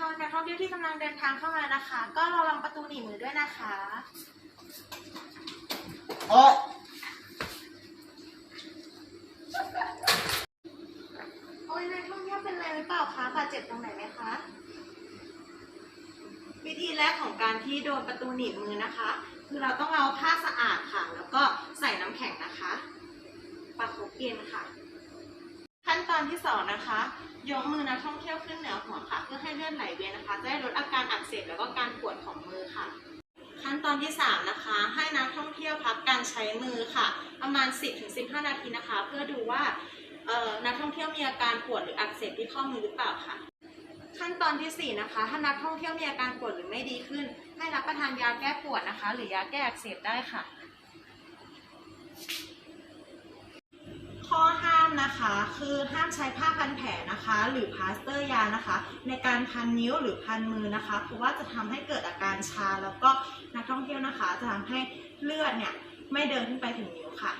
ค่ะนักท่องเที่ยวที่กำลังเดินทางเข้ามานะคะ ก็ระวังประตูหนีบมือด้วยนะคะโอ๊ยโอ้ยนักท่องเที่ยวเป็นอะไรหรือเปล่าคะบาดเจ็บตรงไหนไหมคะ วิธีแรกของการที่โดนประตูหนีบมือนะคะ คือเราต้องเอาผ้าสะอาดค่ะ แล้วก็ใส่น้ำแข็งนะคะประคบเย็นค่ะ ขั้นตอนที่สองนะคะ ยกมือนักท่องเที่ยวขึ้นเหนือหัวค่ะเพื่อ ให้เลือดไหลเวียนนะคะ จะได้ลดอาการอักเสบแล้วก็การปวดของมือค่ะ ขั้นตอนที่สามนะคะ ให้นักท่องเที่ยวพักการใช้มือค่ะ ประมาณ 10-15 นาทีนะคะ เพื่อดูว่านักท่องเที่ยวมีอาการปวดหรืออักเสบที่ข้อมือหรือเปล่าค่ะ ขั้นตอนที่สี่นะคะ ถ้านักท่องเที่ยวมีอาการปวดหรือไม่ดีขึ้น ให้รับประทานยาแก้ปวดนะคะ หรือยาแก้อักเสบได้ค่ะ คือห้ามใช้ผ้าพันแผลนะคะ หรือพลาสเตอร์ยานะคะ ในการพันนิ้วหรือพันมือนะคะ เพราะว่าจะทำให้เกิดอาการชาแล้วก็นักท่องเที่ยวนะคะ จะทำให้เลือดเนี่ยไม่เดินขึ้นไปถึงนิ้วค่ะ